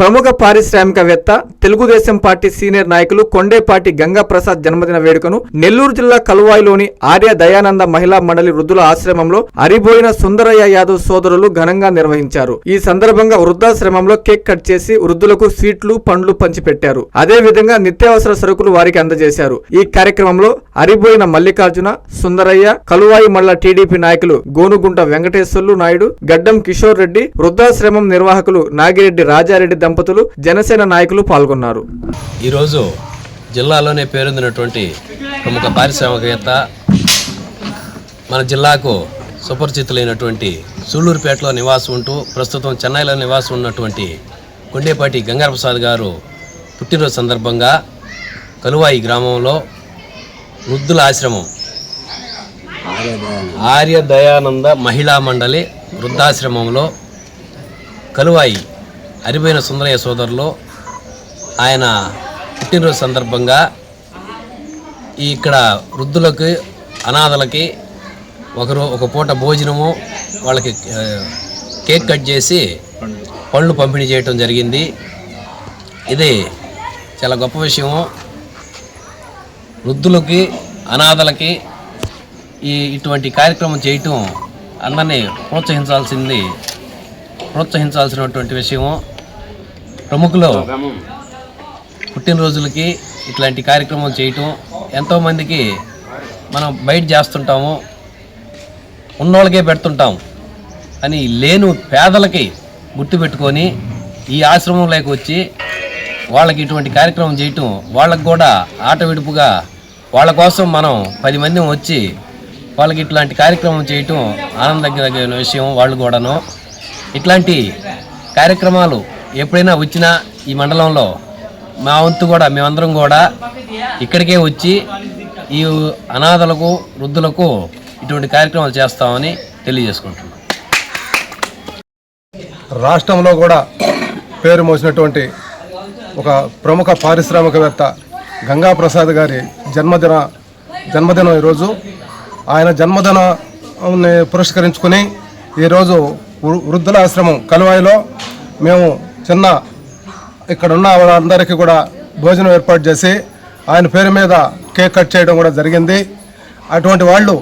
ప్రముఖ పారిశ్రామికవేత్త Telugu Desam party senior నాయకులు కొండేపాటి గంగా ప్రసాద్ జన్మదిన వేడుకను నెల్లూరు జిల్లా కలువాయిలోని ఆర్య దయానంద మహిళా మండలి వృద్ధుల ఆశ్రమంలో అరిబోయిన సుందరయ్య యాదవ్ సోదరులు ఘనంగా నిర్వహించారు. ఈ సందర్భంగా వృద్ధాశ్రమంలో కేక్ కట్ చేసి వృద్ధులకు స్వీట్లు పండ్లు పంచిపెట్టారు. అదే విధంగా నిత్యావసర సరుకులు వారికి అందజేశారు. ఈ కార్యక్రమంలో అరిబోయిన మల్లికార్జున సుందరయ్య కలువాయి మల్ల టీడీపీ నాయకులు గోనుగుంట వెంకటేశ్వర్లు నాయుడు గడ్డం కిషోర్ రెడ్డి వృద్ధాశ్రమం నిర్వాహకులు నాగిరెడ్డి రాజారెడ్డి దంపతులు జనసేన నాయకులు పాల్గొన్నారు. ఈరోజు జిల్లాలోనే పేరొందినటువంటి ప్రముఖ పారిశ్రామికవేత్త మన జిల్లాకు సుపరిచితులైనటువంటి సూళ్ళూరుపేటలో నివాసం ఉంటూ ప్రస్తుతం చెన్నైలో నివాసం ఉన్నటువంటి కొండేపాటి గంగారప్రసాద్ గారు పుట్టినరోజు సందర్భంగా కలువాయి గ్రామంలో వృద్ధుల ఆశ్రమం ఆర్య దయానంద మహిళా మండలి వృద్ధాశ్రమంలో కలువాయి అరిపోయిన సుందరయ్య సోదరులు ఆయన పుట్టినరోజు సందర్భంగా ఇక్కడ వృద్ధులకి అనాథలకి ఒకరు ఒక పూట భోజనము వాళ్ళకి కేక్ కట్ చేసి పళ్ళు పంపిణీ చేయటం జరిగింది. ఇది చాలా గొప్ప విషయము. వృద్ధులకి అనాథలకి ఈ ఇటువంటి కార్యక్రమం చేయటం అందరినీ ప్రోత్సహించాల్సింది ప్రోత్సహించాల్సినటువంటి విషయము. ప్రముఖులు. పుట్టినరోజులకి ఇట్లాంటి కార్యక్రమం చేయటం ఎంతోమందికి మనం బయట చేస్తుంటాము ఉన్నోళ్ళకే పెడుతుంటాం అని లేను పేదలకి గుర్తుపెట్టుకొని ఈ ఆశ్రమంలోకి వచ్చి వాళ్ళకి ఇటువంటి కార్యక్రమం చేయటం వాళ్ళకి కూడా ఆట విడుపుగా వాళ్ళ కోసం మనం పది మంది వచ్చి వాళ్ళకి ఇట్లాంటి కార్యక్రమం చేయటం ఆనందగిన విషయం వాళ్ళు కూడాను. ఇట్లాంటి కార్యక్రమాలు ఎప్పుడైనా వచ్చినా ఈ మండలంలో మా వంతు కూడా మేమందరం కూడా ఇక్కడికే వచ్చి ఈ అనాథలకు వృద్ధులకు ఇటువంటి కార్యక్రమాలు చేస్తామని తెలియజేసుకుంటున్నాం. రాష్ట్రంలో కూడా పేరు మోసినటువంటి ఒక ప్రముఖ పారిశ్రామికవేత్త గంగా ప్రసాద్ గారి జన్మదిన జన్మదినం ఈరోజు. ఆయన జన్మదినాన్ని పురస్కరించుకుని ఈరోజు వృ- వృద్ధుల ఆశ్రమం కలువాయిలో మేము చిన్న ఇక్కడ ఉన్న వాళ్ళందరికీ కూడా భోజనం ఏర్పాటు చేసి ఆయన పేరు మీద కేక్ కట్ చేయడం కూడా జరిగింది. అటువంటి వాళ్ళు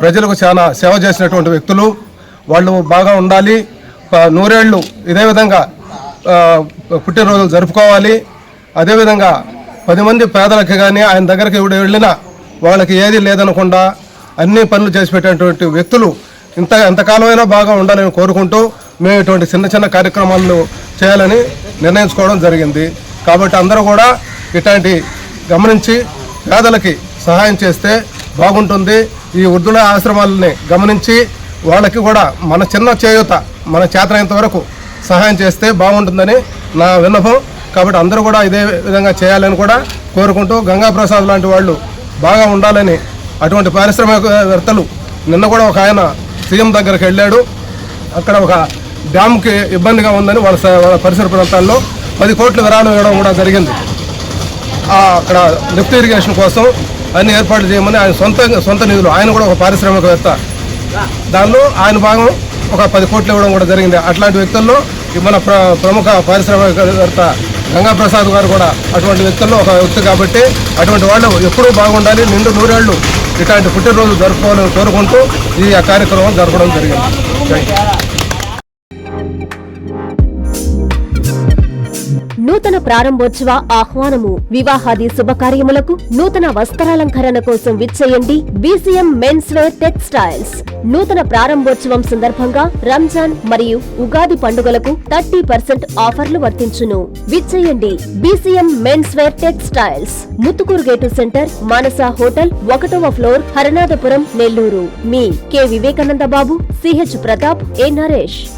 ప్రజలకు చాలా సేవ చేసినటువంటి వ్యక్తులు. వాళ్ళు బాగా ఉండాలి. నూరేళ్ళు ఇదే విధంగా పుట్టినరోజులు జరుపుకోవాలి. అదేవిధంగా పది మంది పేదలకు కానీ ఆయన దగ్గరికి ఎవడు వెళ్ళినా వాళ్ళకి ఏది లేదనకుండా అన్ని పనులు చేసి పెట్టేటువంటి వ్యక్తులు ఇంత ఎంతకాలమైనా బాగా ఉండాలని కోరుకుంటూ మేము ఇటువంటి చిన్న చిన్న కార్యక్రమాలు చేయాలని నిర్ణయించుకోవడం జరిగింది. కాబట్టి అందరూ కూడా ఇట్లాంటి గమనించి పేదలకి సహాయం చేస్తే బాగుంటుంది. ఈ వృద్ధుల ఆశ్రమాలని గమనించి వాళ్ళకి కూడా మన చిన్న చేయూత మన చేతనైనంత వరకు సహాయం చేస్తే బాగుంటుందని నా విన్నపం. కాబట్టి అందరూ కూడా ఇదే విధంగా చేయాలని కూడా కోరుకుంటూ గంగాప్రసాద్ లాంటి వాళ్ళు బాగా ఉండాలని అటువంటి పారిశ్రామికవేత్తలు నిన్న కూడా ఒక ఆయన సీఎం దగ్గరికి వెళ్ళాడు. అక్కడ ఒక డ్యామ్కి ఇబ్బందిగా ఉందని వాళ్ళ స- వాళ్ళ పరిసర ప్రాంతాల్లో పది కోట్ల విరాళం ఇవ్వడం కూడా జరిగింది. అక్కడ లిఫ్ట్ ఇరిగేషన్ కోసం అన్ని ఏర్పాట్లు చేయమని ఆయన సొంత సొంత నిధులు ఆయన కూడా ఒక పారిశ్రామికవేత్త. దానిలో ఆయన భాగం ఒక పది కోట్లు ఇవ్వడం కూడా జరిగింది. అట్లాంటి వ్యక్తుల్లో మన ప్ర ప్రముఖ పారిశ్రామికవేత్త గంగాప్రసాద్ గారు కూడా అటువంటి వ్యక్తుల్లో ఒక వ్యక్తి కాబట్టి అటువంటి వాళ్ళు ఎప్పుడూ బాగుండాలి నిండు నూరేళ్ళు ఇట్లాంటి పుట్టినరోజు జరుపుకోవాలని కోరుకుంటూ ఈ కార్యక్రమం జరపడం జరిగింది. నూతన ప్రారంభోత్సవ ఆహ్వానము. వివాహాది శుభకార్యములకు నూతన వస్త్రాలంకరణ కోసం విచ్చేయండి బీసీఎం మెన్స్ వేర్ టెక్స్టైల్స్. నూతన ప్రారంభోత్సవం సందర్భంగా రంజాన్ మరియు ఉగాది పండుగలకు థర్టీ పర్సెంట్ ఆఫర్లు వర్తించును. విచ్చేయండి BCM men's wear textiles. Muthukuru gate centre Manasa hotel ఒకటవ floor Haranathapuram Nellore. Me K. Vivekananda Babu CH Pratap A. Naresh.